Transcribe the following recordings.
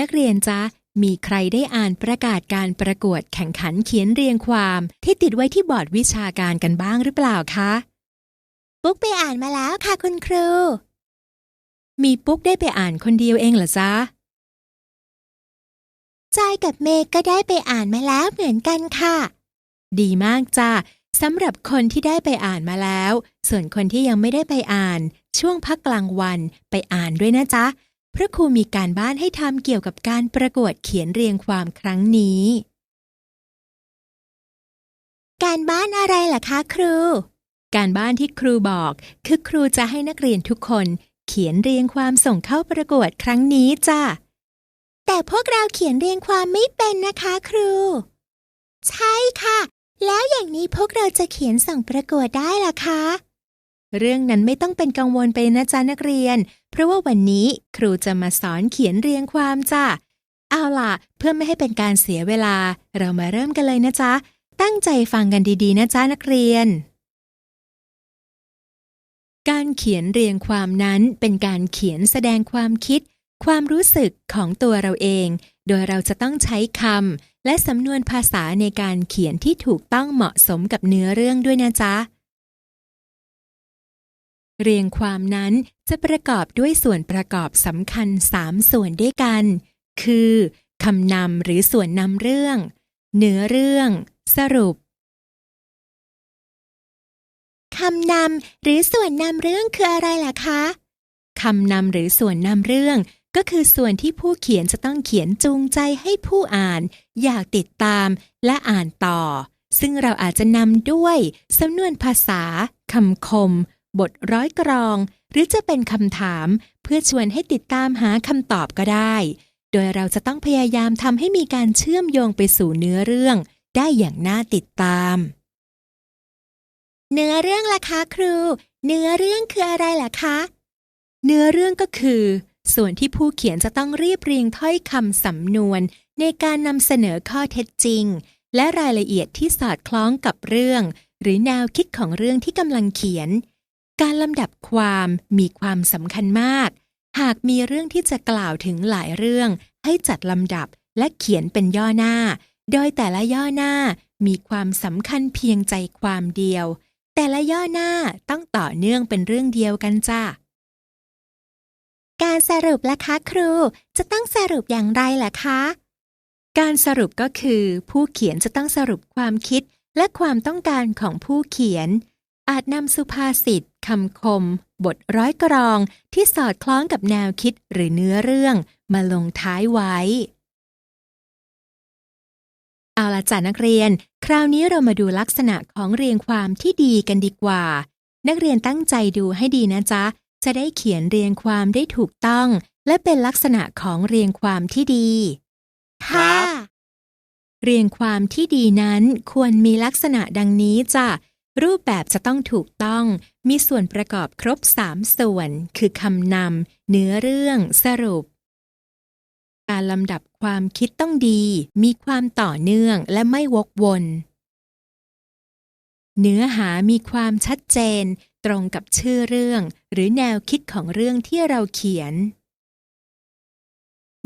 นักเรียนจ๊ะมีใครได้อ่านประกาศการประกวดแข่งขันเขียนเรียงความ ที่ติดไว้ที่บอร์ดวิชาการกันบ้างหรือเปล่าคะปุ๊กไปอ่านมาแล้วค่ะคุณครู มีปุ๊กได้ไปอ่านคนเดียวเองเหรอจ๊ะจอยกับเมย์ก็ได้ไปอ่านมาแล้วเหมือนกันค่ะ ดีมากจ้ะสำหรับคนที่ได้ไปอ่านมาแล้ว ส่วนคนที่ยังไม่ได้ไปอ่าน ช่วงพักกลางวันไปอ่านด้วยนะจ๊ะเพราะครูมีการบ้านให้ทำเกี่ยวกับการประกวดเขียนเรียงความครั้งนี้ การบ้านอะไรล่ะคะครู การบ้านที่ครูบอก คือครูจะให้นักเรียนทุกคน เขียนเรียงความส่งเข้าประกวดครั้งนี้จ้ะ แต่พวกเราเขียนเรียงความไม่เป็นนะคะครู ใช่ค่ะ แล้วอย่างนี้พวกเราจะเขียนส่งประกวดได้ล่ะคะ เรื่องนั้นไม่ต้องเป็นกังวลไปนะจ๊ะนักเรียน เพราะว่าวันนี้ครูจะมาสอนเขียนเรียงความจ้ะ เอาล่ะ เพื่อไม่ให้เป็นการเสียเวลา เรามาเริ่มกันเลยนะจ๊ะ ตั้งใจฟังกันดีๆ นะจ๊ะนักเรียน การเขียนเรียงความนั้นเป็นการเขียนแสดงความคิด ความรู้สึกของตัวเราเอง โดยเราจะต้องใช้คำและสำนวนภาษาในการเขียนที่ถูกต้องเหมาะสมกับเนื้อเรื่องด้วยนะจ๊ะ เรียงความนั้นจะประกอบด้วยส่วนประกอบสำคัญ3ส่วนด้วยกัน คือคำนำหรือส่วนนำเรื่อง เนื้อเรื่อง สรุปคำนำหรือส่วนนำเรื่องคืออะไรล่ะคะคำนำหรือส่วนนำเรื่องก็คือส่วนที่ผู้เขียนจะต้องเขียนจูงใจให้ผู้อ่าน อยากติดตามและอ่านต่อ ซึ่งเราอาจจะนำด้วยสำนวนภาษาคำคม บทร้อยกรอง หรือจะเป็นคำถามเพื่อชวนให้ติดตามหาคำตอบก็ได้ โดยเราจะต้องพยายามทำให้มีการเชื่อมโยงไปสู่เนื้อเรื่อง ได้อย่างน่าติดตาม เนื้อเรื่องล่ะคะครู เนื้อเรื่องคืออะไรล่ะคะ เนื้อเรื่องก็คือ ส่วนที่ผู้เขียนจะต้องเรียบเรียงถ้อยคำสำนวน ในการนำเสนอข้อเท็จจริง และรายละเอียดที่สอดคล้องกับเรื่อง หรือแนวคิดของเรื่องที่กำลังเขียน การลำดับความมีความสำคัญมาก หากมีเรื่องที่จะกล่าวถึงหลายเรื่อง ให้จัดลำดับและเขียนเป็นย่อหน้า โดยแต่ละย่อหน้ามีความสำคัญเพียงใจความเดียว แต่ละย่อหน้าต้องต่อเนื่องเป็นเรื่องเดียวกันจ้าการสรุปล่ะคะครู จะต้องสรุปอย่างไรล่ะคะ การสรุปก็คือ ผู้เขียนจะต้องสรุปความคิดและความต้องการของผู้เขียน อาจนำสุภาษิต คำคม บทร้อยกรองที่สอดคล้องกับแนวคิดหรือเนื้อเรื่องมาลงท้ายไว้ เอาละจ้ะนักเรียน คราวนี้เรามาดูลักษณะของเรียงความที่ดีกันดีกว่า นักเรียนตั้งใจดูให้ดีนะจ๊ะ จะได้เขียนเรียงความได้ถูกต้อง และเป็นลักษณะของเรียงความที่ดี ค่ะ เรียงความที่ดีนั้นควรมีลักษณะดังนี้จ้ะ รูปแบบจะต้องถูกต้องมีส่วนประกอบครบสามส่วน คือคำนำเนื้อเรื่องสรุป การลำดับความคิดต้องดี มีความต่อเนื่องและไม่วกวน เนื้อหามีความชัดเจน ตรงกับชื่อเรื่อง หรือแนวคิดของเรื่องที่เราเขียน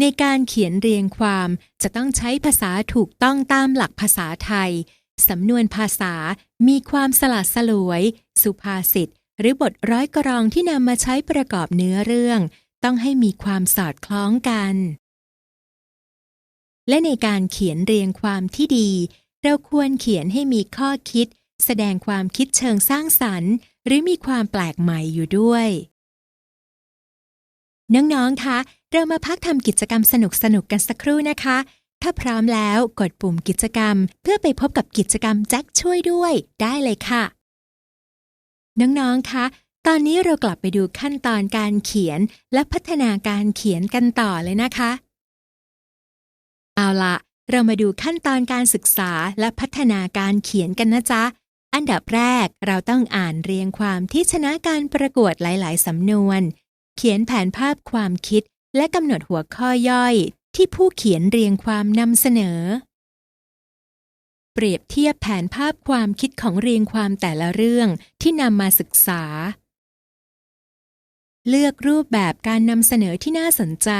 ในการเขียนเรียงความจะต้องใช้ภาษาถูกต้องตามหลักภาษาไทย สำนวนภาษามีความสลัดสลวย สุภาษิตหรือบทร้อยกรองที่นำมาใช้ประกอบเนื้อเรื่อง ต้องให้มีความสอดคล้องกัน และในการเขียนเรียงความที่ดี เราควรเขียนให้มีข้อคิด แสดงความคิดเชิงสร้างสรรค์ หรือมีความแปลกใหม่อยู่ด้วย น้อง ๆ คะ เรามาพักทำกิจกรรมสนุกๆกันสักครู่นะคะ ถ้าพร้อมแล้วกดปุ่มกิจกรรม เพื่อไปพบกับกิจกรรมแจ็คช่วยด้วยได้เลยค่ะ น้องๆ คะ ตอนนี้เรากลับไปดูขั้นตอนการเขียนและพัฒนาการเขียนกันต่อเลยนะคะ เอาละเรามาดูขั้นตอนการศึกษาและพัฒนาการเขียนกันนะจ๊ะ อันดับแรกเราต้องอ่านเรียงความที่ชนะการประกวดหลาย ๆ สำนวน เขียนแผนภาพความคิดและกำหนดหัวข้อย่อย ที่ผู้เขียนเรียงความนำเสนอ เปรียบเทียบแผนภาพความคิดของเรียงความแต่ละเรื่องที่นำมาศึกษา เลือกรูปแบบการนำเสนอที่น่าสนใจ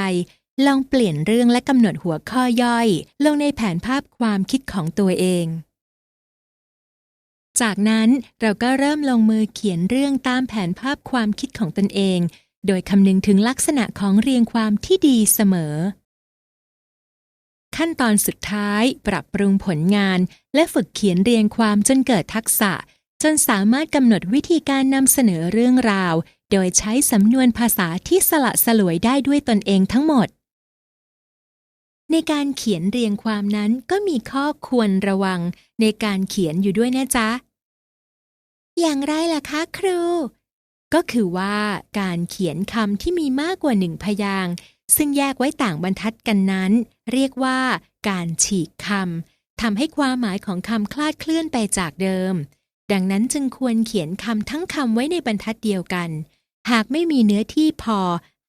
ลองเปลี่ยนเรื่องและกำหนดหัวข้อย่อย ลงในแผนภาพความคิดของตัวเอง จากนั้นเราก็เริ่มลงมือเขียนเรื่องตามแผนภาพความคิดของตนเองโดยคำนึงถึงลักษณะของเรียงความที่ดีเสมอ ขั้นตอนสุดท้ายปรับปรุงผลงาน และฝึกเขียนเรียงความจนเกิดทักษะ จนสามารถกำหนดวิธีการนำเสนอเรื่องราว โดยใช้สำนวนภาษาที่สละสลวยได้ด้วยตนเองทั้งหมด ในการเขียนเรียงความนั้นก็มีข้อควรระวังในการเขียนอยู่ด้วยนะจ๊ะ อย่างไรล่ะคะครู ก็คือว่าการเขียนคำที่มีมากกว่าหนึ่งพยางค์ ซึ่งแยกไว้ต่างบรรทัดกันนั้น เรียกว่าการฉีกคำทำให้ความหมายของคำคลาดเคลื่อนไปจากเดิม ดังนั้นจึงควรเขียนคำทั้งคำไว้ในบรรทัดเดียวกัน หากไม่มีเนื้อที่พอ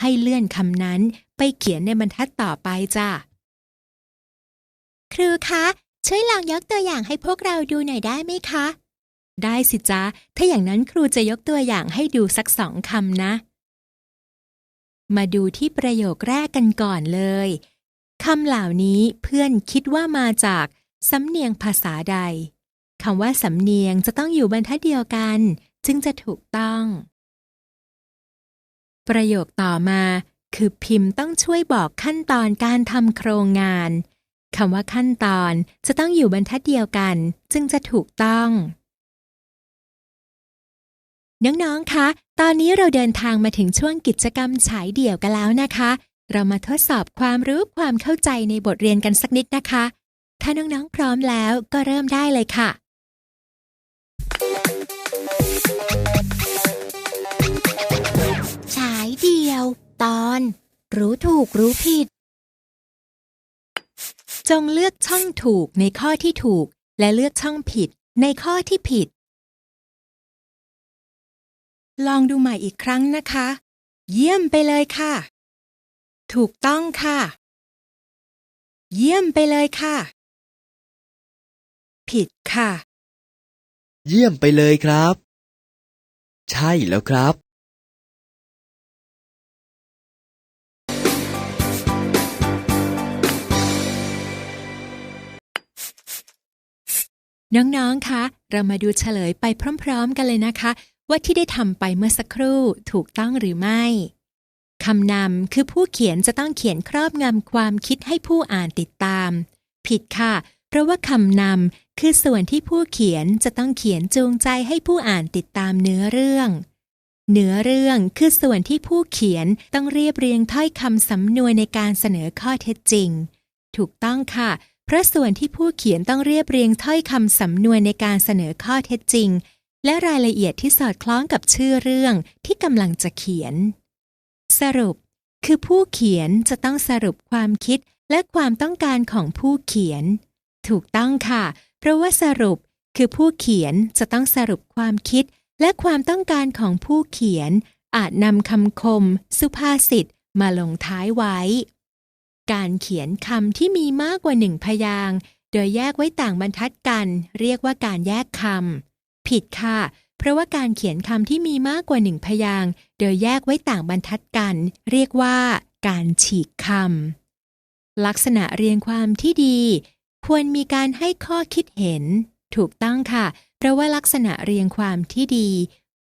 ให้เลื่อนคำนั้นไปเขียนในบรรทัดต่อไปจ้ะครูคะช่วยลองยกตัวอย่างให้พวกเราดูหน่อยได้ไหมคะ ได้สิจ๊ะ ถ้าอย่างนั้นครูจะยกตัวอย่างให้ดูสักสองคำนะ มาดูที่ประโยคแรกกันก่อนเลยคำเหล่านี้เพื่อนคิดว่ามาจากสำเนียงภาษาใดคำว่าสำเนียงจะต้องอยู่บรรทัดเดียวกัน จึงจะถูกต้อง ประโยคต่อมา คือพิมพ์ต้องช่วยบอกขั้นตอนการทำโครงงานคำว่าขั้นตอนจะต้องอยู่บรรทัดเดียวกัน จึงจะถูกต้อง น้องๆ คะ ตอนนี้เราเดินทางมาถึงช่วงกิจกรรมฉายเดี่ยวกันแล้วนะคะ เรามาทดสอบความรู้ความเข้าใจในบทเรียนกันสักนิดนะคะ ถ้าน้องๆ พร้อมแล้วก็เริ่มได้เลยค่ะ ฉายเดียว ตอน รู้ถูกรู้ผิด จงเลือกช่องถูกในข้อที่ถูก และเลือกช่องผิดในข้อที่ผิด ลองดูใหม่อีกครั้งนะคะ เยี่ยมไปเลยค่ะ ถูกต้องค่ะ เยี่ยมไปเลยค่ะ ผิดค่ะ เยี่ยมไปเลยครับ ใช่แล้วครับน้อง ๆ คะ เรามาดูเฉลยไปพร้อม ๆ กันเลยนะคะ ว่าที่ได้ทำไปเมื่อสักครู่ถูกต้องหรือไม่คำนำคือผู้เขียนจะต้องเขียนครอบงำความคิดให้ผู้อ่านติดตาม ผิดค่ะ เพราะว่าคำนำคือส่วนที่ผู้เขียนจะต้องเขียนจูงใจให้ผู้อ่านติดตามเนื้อเรื่อง เนื้อเรื่องคือส่วนที่ผู้เขียนต้องเรียบเรียงถ้อยคำสำนวนในการเสนอข้อเท็จจริง ถูกต้องค่ะ เพราะส่วนที่ผู้เขียนต้องเรียบเรียงถ้อยคำสำนวนในการเสนอข้อเท็จจริง และรายละเอียดที่สอดคล้องกับชื่อเรื่องที่กำลังจะเขียน สรุป คือผู้เขียนจะต้องสรุปความคิดและความต้องการของผู้เขียน ถูกต้องค่ะ เพราะว่าสรุปคือผู้เขียนจะต้องสรุปความคิดและความต้องการของผู้เขียน อาจนำคำคม สุภาษิตมาลงท้ายไว้ การเขียนคำที่มีมากกว่าหนึ่งพยางค์โดยแยกไว้ต่างบรรทัดกัน เรียกว่าการแยกคำ ผิดค่ะ เพราะว่าการเขียนคำที่มีมากกว่าหนึ่งพยางค์โดยแยกไว้ต่างบรรทัดกัน เรียกว่า การฉีกคำลักษณะเรียงความที่ดี ควรมีการให้ข้อคิดเห็น ถูกต้องค่ะ เพราะว่าลักษณะเรียงความที่ดี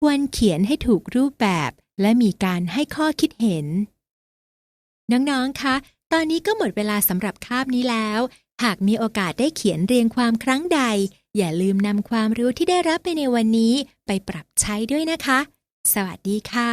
ควรเขียนให้ถูกรูปแบบ และมีการให้ข้อคิดเห็น น้องๆคะตอนนี้ก็หมดเวลาสำหรับคาบนี้แล้ว หากมีโอกาสได้เขียนเรียงความครั้งใด อย่าลืมนำความรู้ที่ได้รับไปในวันนี้ไปปรับใช้ด้วยนะคะ สวัสดีค่ะ